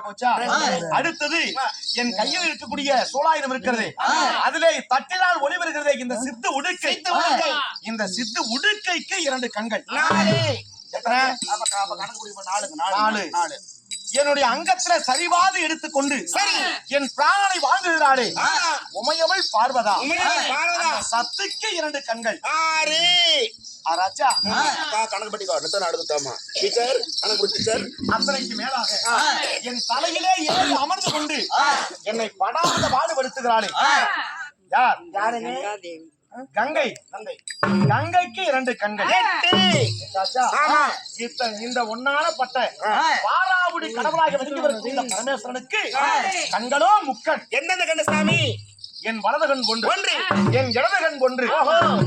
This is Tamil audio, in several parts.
சரியா போச்சா? அடுத்தது என் கையில் இருக்கக்கூடிய சோழாயுதம் இருக்கிறது. அதிலே தட்டினால் ஒளி வருகிறதே இந்த சித்து உடுக்கை. இந்த சித்து உடுக்கைக்கு இரண்டு கண்கள். நாலு. நாலு. நாலு. என்னுடைய அங்கத்துல சரிவாது எடுத்துக்கொண்டு சரி. என் பிராணனை வாங்குகிறாளே ஆ. உமையவள் பார்வதா. சத்துக்கு இரண்டு கண்கள். ஆறு. அக்கா, கணக்கு அடுத்தாமா டீச்சர் டீச்சர். அத்தனைக்கு மேலாக என் தலையிலே ஏறி அமர்ந்து கொண்டு என்னை படாத பாடுபடுத்துகிறாளே. யார்? கங்கை கங்கைக்கு இரண்டு கண்கள். இந்த ஒன்னான பட்ட பாராவுடி கடவுளாக விளங்கி வரும் இந்த பரமேஸ்வரனுக்கு கண்களோ முக்கண். எந்தெந்த கண்ணு சாமி? என் வலது கண் ஒன்று ஒன்று. என் இடது கண் ஒன்று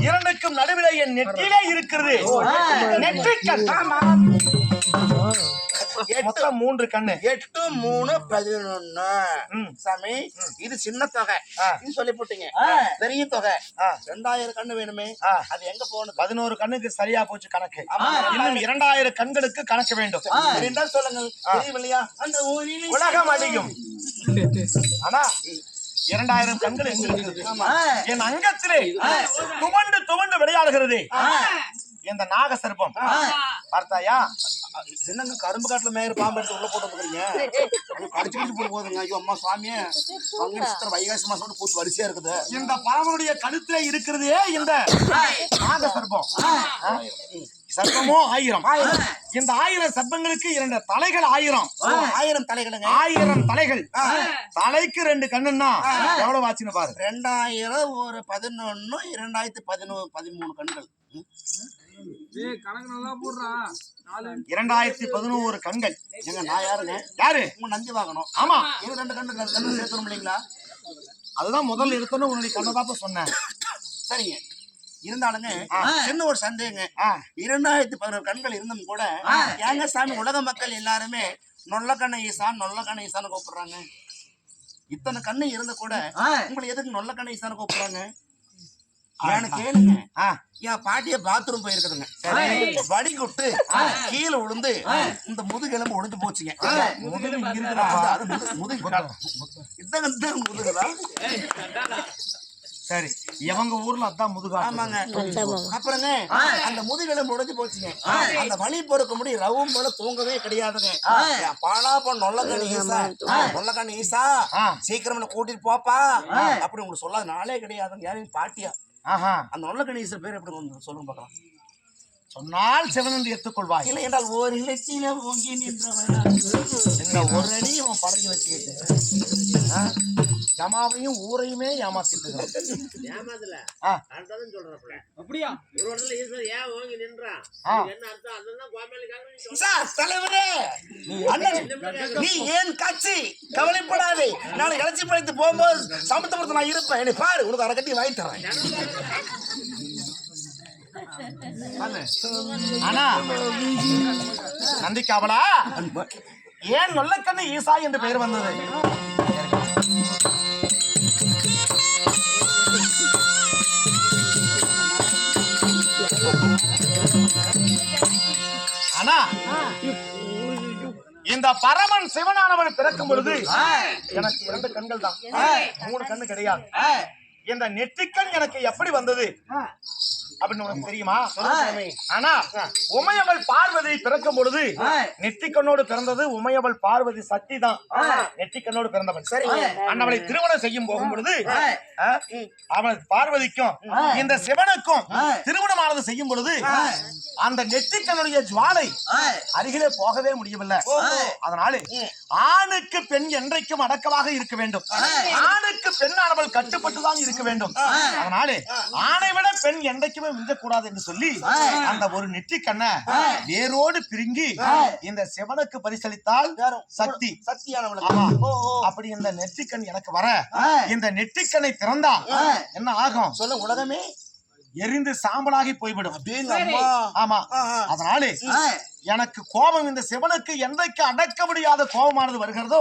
இரண்டுக்கும் நடுவிலே என் நெற்றிலே இருக்கிறது. நெற்றிக்கண். மொத்தம் மூன்று கண்ணு. எட்டு மூணு பதினொன்னு. சாமி இது சின்ன தொகை. இது சொல்லி போட்டீங்க. பெரிய தொகை. ரெண்டாயிரம் கண்ணு வேணுமே. அது எங்க போகணும்? பதினோரு கண்ணுக்கு சரியா போச்சு கணக்கு. இன்னும் இரண்டாயிரம் கண்களுக்கு கணக்கு வேண்டும். தெரிந்தால் சொல்லுங்கள். தெரியவில்லையா அந்த ஊரில் உலகம் அழியும் ஆனா இரண்டாயிரம் கண்கள் என் அங்கத்திலே துவண்டு துவண்டு விளையாடுகிறது. இந்த நாக சர்ப்பம் பார்த்தாயா? சின்னங்க கரும்பு காட்டுல மேயர் பாம்பு எடுத்து உள்ள போட்டு வந்துக்கிறீங்க கடிச்சு கடிச்சு போட்டு போகுதுங்க ஐயோ அம்மா சுவாமியே. பங்குனி சித்திரை வைகாசி மாசம் பூத்து வரிசையா இருக்குது. இந்த பறவனுடைய கழுத்திலே இருக்கிறதே இந்த நாக சர்ப்பம்? சர்ப்பமோ ஆயிரம். இந்த ஆயிரம் சர்ப்பங்களுக்கு இரண்டு தலைகள் ஆயிரம். ஆயிரம் தலைகளுங்க. ஆயிரம் தலைகள். தலைக்கு ரெண்டு கண்ணுன்னா எவ்வளவு ஆச்சுன்னு பாரு ரெண்டாயிரம் ஒரு பதினொன்னு இரண்டாயிரத்தி பதினொன்று பதிமூணு கண்கள். ம். இரண்டாயிரத்தி பதினோரு கண்கள். ஏங்க நான் யாருங்க? யாரு? உங்க நந்தி வாங்கணும் ஆமா இது ரெண்டு கண்ணு கண்ணு சேர்த்துரும் இல்லைங்களா? அதுதான் முதல்ல இருக்கணும் உன்னுடைய கண்ணை தான் சொன்னேன். சரிங்க. இருந்தாலுங்க சின்ன ஒரு சந்தேகங்க. இரண்டாயிரத்தி பதினோரு கண்கள் இருந்தும் கூட ஏங்க சாமி உலக மக்கள் எல்லாருமே நொல்லக்கண்ண ஈசான் நொல்லக்கண்ண ஈசான்னு கூப்பிடுறாங்க. இத்தனை கண்ணு இருந்து கூட உங்களை எதுக்கு நொல்லக்கண்ண ஈசான்னு கூப்பிடுறாங்க? கேளுங்க. என் பாட்டிய பாத்ரூம் போயிருக்குதுங்க. வடிகுட்டு கீழே விழுந்து இந்த முதுகெலும்பு ஒடிஞ்சு போச்சுங்க. முதுகுதா? சரி. இவங்க ஊர்ல அதான் முதுகா ஆமாங்க. அப்புறங்க அந்த முதுகெலும்பு உடைஞ்சு போச்சுங்க. அந்த வலி பொறுக்க முடியும் ரவும் போல தூங்கவே கிடையாதுங்க. பாலா பொண்ணு நொல்லக்கண்ணி ஈசா. நொல்லக்கண்ணி ஈசா. சீக்கிரம் கூட்டிட்டு போப்பா. அப்படி உங்களுக்கு சொல்லாத நாளே கிடையாதுங்க. யாரையும் பாட்டியா? ஆஹா. அந்த நொல்லக்கண்ணி ஈசா பேர் எப்படி வந்து சொல்லுங்க பார்க்கலாம். சொன்னால் சிவன் என்று எடுத்துக்கொள்வாய் இல்லை என்றால் ஒரு இலச்சியில ஓங்கி நின்றவன் இந்த ஒரு அடி அவன் பழகி வச்சுக்கிட்டு? ஜமாவையும் ஊரையுமே ஏமாத்திட்டு ஏமாத்தல. சொல்றப்பல அப்படியா? ஒரு இடத்துல ஈஸ்வரர் ஏன் ஓங்கி நின்றான்? ஆ. இதுக்கு என்ன அர்த்தம்? அதுதான் கோமேலுக்காக சார் தலைவரே அண்ணன் நீ ஏன் காட்சி கவலைப்படாதே. நாளை இளைச்சி படைத்து போகும்போது சமத்துவத்தை நான் இருப்பேன். என்னை பாரு உனக்கு அரை கட்டி வாங்கி தரேன். ஆனா நந்திக்காவலா ஏன் நொல்லக்கண்ணு ஈசா என்று பெயர் வந்தது? இந்த பரமன் சிவனானவன் பிறக்கும் பொழுது எனக்கு இரண்டு கண்கள் தான் மூணு கண்ணு கிடையாது. இந்த நெற்றிக்கண் எனக்கு எப்படி வந்தது? அப்படின்னு உனக்கு தெரியுமா? ஆனா உமையவள் பார்வதி பிறக்கும் பொழுது நெற்றிக்கண்ணோடு பிறந்தது உமையவள் பார்வதி சக்தி தான் நெற்றிக்கண்ணோடு பிறந்தவள் சரி. அண்ணவளை திருமணம் செய்யும் போகும் பொழுது ஆ, அவள் பார்வதிக்கும் இந்த சிவனுக்கும் திருமணமானது செய்யும் பொழுது அந்த நெற்றிக்கண்ணுடைய ஜுவாலை அருகிலே போகவே முடியவில்லை. அதனால ஆணுக்கு பெண் என்றைக்கும் அடக்கமாக இருக்க வேண்டும். ஆணுக்கு பெண்ணானவள் கட்டுப்பட்டு தான் இருக்க வேண்டும். அதனாலே ஆணை விட பெண் என்றைக்குமே மிஞ்சக்கூடாது என்று சொல்லி அந்த ஒரு நெற்றிக்கண்ணை வேரோடு பிரிங்கி இந்த சிவனுக்கு பரிசளித்தால் சக்தி. அப்படி இந்த நெற்றிக்கண் எனக்கு வர இந்த நெற்றிக்கண்ணை திறந்தா என்ன ஆகும்? சொல்ல உலகமே எரிந்து சாம்பலாகி போய்விடும். ஆமா. அதனாலே எனக்கு கோபம் இந்த சிவனுக்கு என்றைக்கு அடக்க முடியாத கோபமானது வருகிறதோ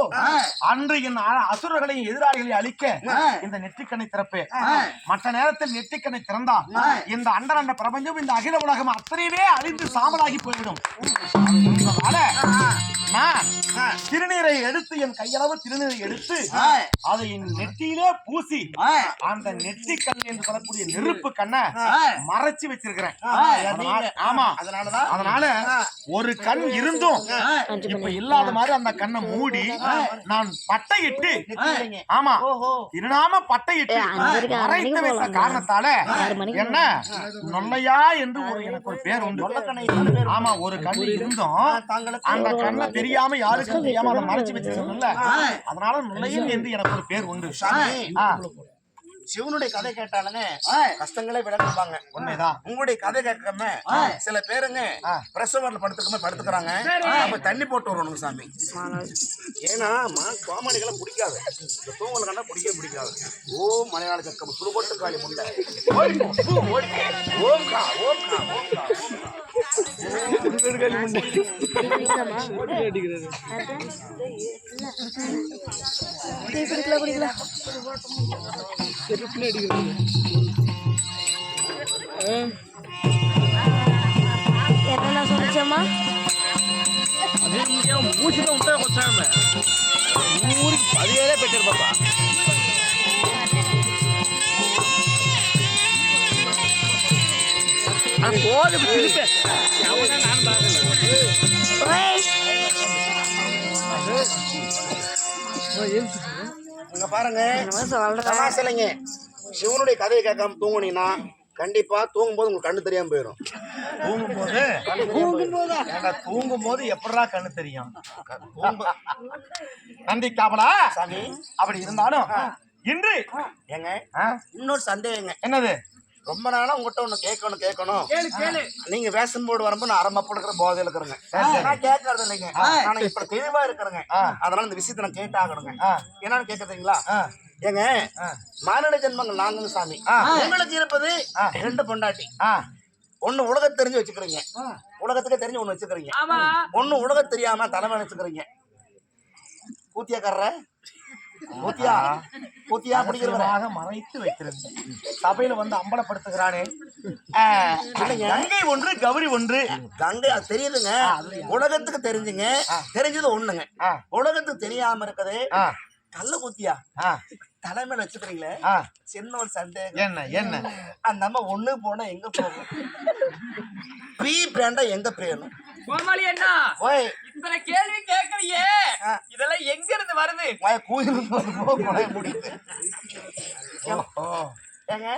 அன்று என் அசுரர்களையும் எதிராளிகளையும் அழிக்க இந்த நெற்றிக்கண்ணை திறப்பேன். மற்ற நேரத்தில் நெற்றிக்கண்ணை திறந்தா இந்த அண்டரண்ட பிரபஞ்சம் இந்த அகில உலகம் அத்தனையுமே அழிந்து சாம்பலாகி போய்விடும். அதனால. திருநீரை எடுத்து என் கையளவு திருநீரை எடுத்து அதை என் நெற்றியிலே பூசி அந்த நெற்றி கண் என்று சொல்லக்கூடிய நெருப்பு கண்ணை மறைச்சு வச்சிருக்கிறேன். ஆமா. அதனாலதான்? அதனால ஒரு கண் இருந்தும் இப்ப இல்லாத மாதிரி அந்த கண்ணை மூடி நான் பட்டையிட்டு ஆமா. ஓஹோ. திருநாம பட்டையிட்டு மறைத்து வைத்த காரணத்தால என்ன? நொல்லையா என்று ஒரு எனக்கு ஒரு பேர் உண்டு. ஆமா ஒரு கண் இருந்தும் அந்த கண்ணை தெரியாம யாருக்கும் தெரியாம அதை மறைச்சு வச்சிருக்கணும்ல? அதனால நுழையும் என்று எனக்கு ஒரு பேர் உண்டு. சிவனுடைய கதை கேட்டாலுங்க கஷ்டங்களே விளக்குவாங்க உண்மைதான். உங்களுடைய கதை கேட்காம சில பேருங்க. பிரசவர்ல படுத்துக்காம படுத்துக்கிறாங்க. அப்ப தண்ணி போட்டு வரணுங்க சாமி. ஏன்னா கோமாளிகளை பிடிக்காது இந்த தூங்கல கண்டா பிடிக்கவே பிடிக்காது. ஓ மலையாள சக்கம் சுடுபட்டு காலி முண்டை. ஓம்கா ஓம்கா ஓம்கா குடிக்கல குடிக்கல என்னென்ன சொல்லிச்சம்மா ஓய் இங்க பாருங்க. என்னமோ சொல்ற சமாசலைங்க சிவனுடைய கதையை கேட்காம தூங்குனீங்கன்னா கண்டிப்பா தூங்கும்போது உங்களுக்கு கண்ணு தெரியாம போயிடும் தூங்கும் போது தூங்கும் போது எப்படா கண்ணு தெரியும்? நந்தி காவலா சாமி. அப்படி இருந்தாலும் இன்று ஏங்க ஆ, இன்னொரு சந்தேகங்க. என்னது? ரொம்ப நாளா உங்ககிட்ட ஒண்ணு கேட்கணும் கேட்கணும். நீங்க வேஷம் போர்டு வரும்போது நான் அரம்பப்பு இருக்கிற போதையில இருக்கிறேங்க. நான் கேட்கறது இல்லைங்க. ஆனா இப்ப தெளிவா இருக்கிறேங்க. அதனால இந்த விஷயத்தை நான் கேட்டாகணுங்க. என்னன்னு கேக்குறீங்களா? ஆ, ஏங்க. மானிட ஜென்மங்கள் நாங்க சாமி. உங்களுக்கு இருப்பது ரெண்டு பொண்டாட்டி. ஒண்ணு உலகத் தெரிஞ்சு வச்சுக்கிறீங்க. உலகத்துக்கே தெரிஞ்சு ஒண்ணு வச்சுக்கிறீங்க. ஒண்ணு உலகத் தெரியாம தலைமை வச்சுக்கிறீங்க. கூத்தியா கூத்தியா அப்படிங்கிறவர ரகசியமாக மறைத்து வைத்திருந்தேன் சபையில வந்து அம்பலப்படுத்துகிறானே கங்கை ஒன்று கௌரி ஒன்று. கங்கை அது தெரியுதுங்க. உலகத்துக்கு தெரிஞ்சுங்க. தெரிஞ்சது ஒண்ணுங்க. உலகத்துக்கு தெரியாம இருக்குது கள்ள குத்தியா? தலைமையில வச்சுக்கிறீங்களே. சின்ன ஒரு சந்தேகம் என்ன என்ன? அந்த அம்மா ஒண்ணு போனா எங்க போகும்? ப்ரீ பிராண்டா எங்க பிரியணும்? கோமாளி அண்ணா ஓய். இத்தனை கேள்வி கேட்கறியே ஆ. இதெல்லாம் எங்க இருந்து வருது முடியுது.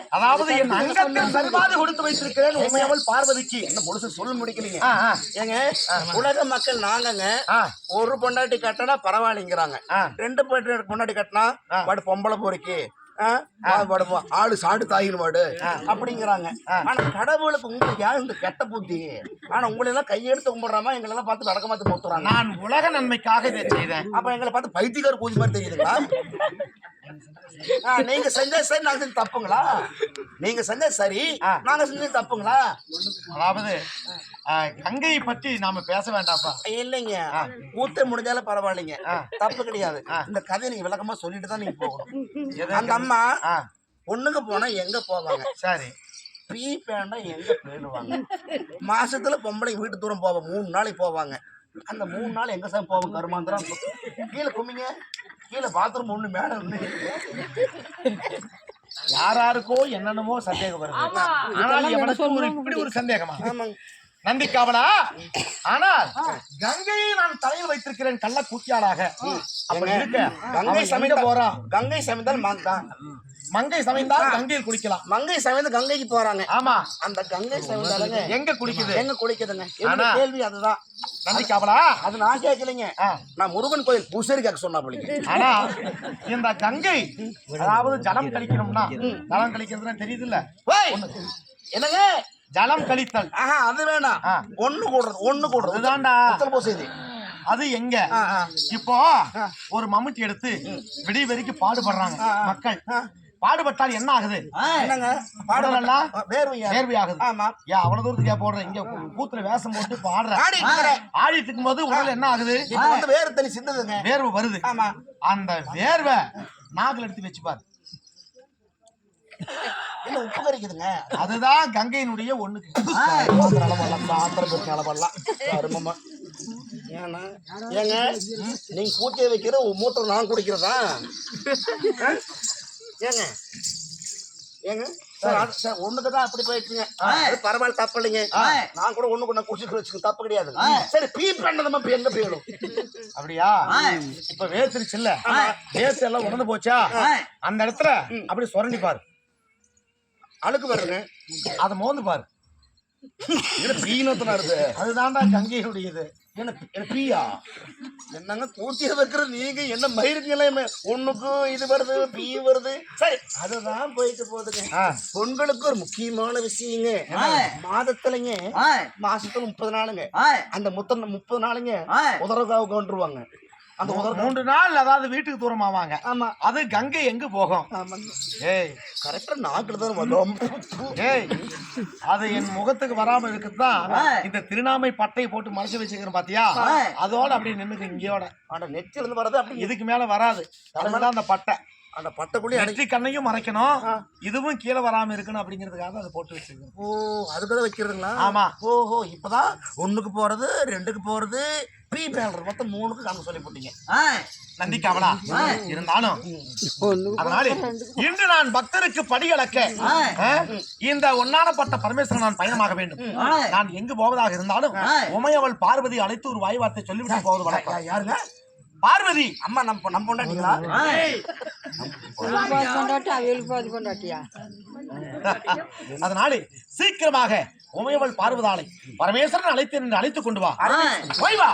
அதாவது என் அங்கத்தில் சரிபாதி கொடுத்து வைத்திருக்கிறேன் உண்மையவள் பார்வதிக்கு. என்ன முழுசு சொல்ல முடிக்கலீங்க. ஏங்க? உலக மக்கள் நாங்கங்க ஒரு பொண்டாட்டி கட்டினா பரவாயில்லைங்கிறாங்க. ரெண்டு பொண்டாட்டி பொண்டாட்டி கட்டினா. வாடு பொம்பளை பொறுக்கி. ஆடு சாடு தாயின் வாடு. அப்படிங்கிறாங்க. ஆனா கடவுளுக்கு உங்களுக்கு யார் இந்த கெட்ட புத்தி? ஆனா உங்களை எல்லாம் கையெடுத்து கும்பிடுறாம எங்களை எல்லாம் பார்த்து வடக்க மாத்து போத்துறாங்க நான் உலக நன்மைக்காக இதை செய்தேன். அப்ப எங்களை பார்த்து பைத்தியக்கார பூஜை மாதிரி தெரியுதுங்களா? நீங்க செஞ்சா சரி நாங்க செஞ்சது தப்புங்களா? நீங்க செஞ்சா சரி. நாங்க செஞ்சது தப்புங்களா? அதாவது கங்கையை பற்றி நாம பேச வேண்டாப்பா இல்லைங்க. மூத்த முடிஞ்சாலும் பரவாயில்லைங்க. தப்பு கிடையாது. இந்த கதையை நீங்க விளக்கமா சொல்லிட்டு தான் நீங்க போகணும்? அந்த அம்மா ஆ, பொண்ணுங்க போனா எங்க போவாங்க? சரி. ப்ரீ பேண்டா எங்க போயிடுவாங்க? மாசத்துல பொம்பளை வீட்டு தூரம் போவாங்க மூணு நாளைக்கு போவாங்க. அந்த மூணு நாள் எங்க சார் போவாங்க கருமாந்திரம்? கீழே கும்பிங்க கீழே பாத்ரூம் ஒண்ணு மேல ஒண்ணு. யாராருக்கோ என்னென்னமோ சந்தேகம் வருது. ஆனால் எவனுக்கு ஒரு இப்படி ஒரு சந்தேகமா? ஆமாங்க. நந்திக்காவலா ஆனால் கங்கையை நான் தலையில் வைத்திருக்கிறேன் கள்ள அப்படி இருக்க கங்கை சமைக்க சமைந்த போறா? கங்கை சமைந்தால் மங்கா மங்கை சமைந்தால் கங்கையில் குளிக்கலாம். மங்கை சமைந்து கங்கைக்கு போறாங்க. ஆமா. அந்த கங்கை சமைந்தாலுங்க எங்க குளிக்குது? எங்க குளிக்குதுங்க? என்னோட கேள்வி அதுதான். நந்திக்காவலா அது நான் கேட்கலைங்க. நான் முருகன் கோயில் பூசரி கேட்க சொன்னா பிள்ளைங்க ஆனா இந்த கங்கை அதாவது ஜலம் கழிக்கணும்னா ஜலம் கழிக்கிறதுனா தெரியுது இல்ல என்னங்க? ஜலம் கழித்தல். ஆஹா அது வேணாம். ஒண்ணு கூடுறது ஒண்ணு கூடுறது. அதுதான்டா. பூசைது அது எங்க. இப்போ ஒரு மம்முட்டி எடுத்து விடிய வரைக்கும் பாடுபடுறாங்க மக்கள். பாடுபட்டால் என்ன ஆகுது? என்னங்க? பாடலாம் வேர்வையா நேர்வை ஆகுது. ஆமா. ஏன் அவ்வளவு தூரத்துக்கு போடுற? இங்க கூத்துல வேஷம் போட்டு பாடுற. ஆடிட்டு இருக்கும்போது உடல் என்ன ஆகுது? வேறு தண்ணி சிந்துதுங்க வேர்வை வருது. ஆமா. அந்த வேர்வை நாக்குல எடுத்து வச்சு பாரு என்ன உப்பு கறிக்குதுங்க அதுதான் கங்கையினுடைய ஒண்ணுக்கு. பெருக்கு அளவெல்லாம் அருமமா. ஏன்னா ஏங்க நீங்க கூட்டி வைக்கிற மூத்திரம் நான் குடிக்கிறதா? ஏங்க ஏங்க ஒண்ணுக்கு தான் அப்படி போயிட்டுங்க அது பரவாயில்ல தப்பு இல்லைங்க நான் கூட ஒண்ணு கொண்டு குடிச்சு வச்சுக்க தப்பு கிடையாது. சரி பீ பண்ணதமா எங்க போயிடும் அப்படியா? இப்ப வேத்துருச்சு இல்ல வேத்து எல்லாம் உணர்ந்து போச்சா? அந்த இடத்துல அப்படி சுரண்டி பாரு அழுக்கு வருங்க அதை மோந்து பாரு. பீனத்துல இருக்கு அதுதான்டா கங்கையுடையது. என்ன என்ன பீயா? என்னங்க கூட்டி வைக்கிற நீங்க? என்ன மயிருங்களே ஒண்ணுக்கும் இது வருது பீ வருது. சரி. அதுதான் போயிட்டு போகுதுங்க. ஆ. பொங்கலுக்கு ஒரு முக்கியமான விஷயங்க. மாதத்துலங்க மாசத்துல முப்பது நாளுங்க. அந்த முத்த முப்பது நாளுங்க உதரகாவு கொண்டுருவாங்க அந்த மூன்று நாள். அதாவது வீட்டுக்கு தூரம் ஆவாங்க ஆமா. அது கங்கை எங்க போகும்? ஏய். கரெக்டா நாக்குல தான் வரும். ஏய். அது என் முகத்துக்கு வராம இருக்குதான் இந்த திருநாமை பட்டை போட்டு மறைச்சு வச்சுக்கிறேன் பாத்தியா? அதோட அப்படியே நின்னுக்கு இங்கேயோட. ஆனா நெத்தில இருந்து வர்றது அப்படி இதுக்கு மேல வராது. அந்த பட்டை. அந்த பட்டைக்குள்ளே அடை நெற்றி கண்ணையும் மறைக்கணும். இதுவும் கீழே வராம இருக்கணும் அப்படிங்கிறதுக்காக அதை போட்டு வச்சிருக்கேன் ஓ அதுக்கு தான் வைக்கிறதுங்களா? ஆமா. ஓஹோ இப்பதான் ஒண்ணுக்கு போறது ரெண்டுக்கு போறது ப்ரீ பேலர் மொத்தம் மூணுக்கு கணக்கு சொல்லி போட்டீங்க. நந்திக்காவலா இருந்தாலும் அதனால இன்று நான் பக்தருக்கு படிகளக்க இந்த ஒன்னானப்பட்ட பரமேஸ்வரன் நான் பயணமாக வேண்டும். நான் எங்கு போவதாக இருந்தாலும் உமையவள் பார்வதி அழைத்து ஒரு வாய் வார்த்தை சொல்லிவிட்டு போவது வழக்கம். யாருங்க? பார்வதி அம்மா நம்ம நம்ம பொண்டாட்டிங்களா? கொண்டாட்டி அவளுக்கு அது கொண்டாட்டியா அதனால சீக்கிரமாக உமையவள் பார்வதாளை பரமேஸ்வரன் அழைத்து என்று அழைத்துக் கொண்டு வா. போய் வா.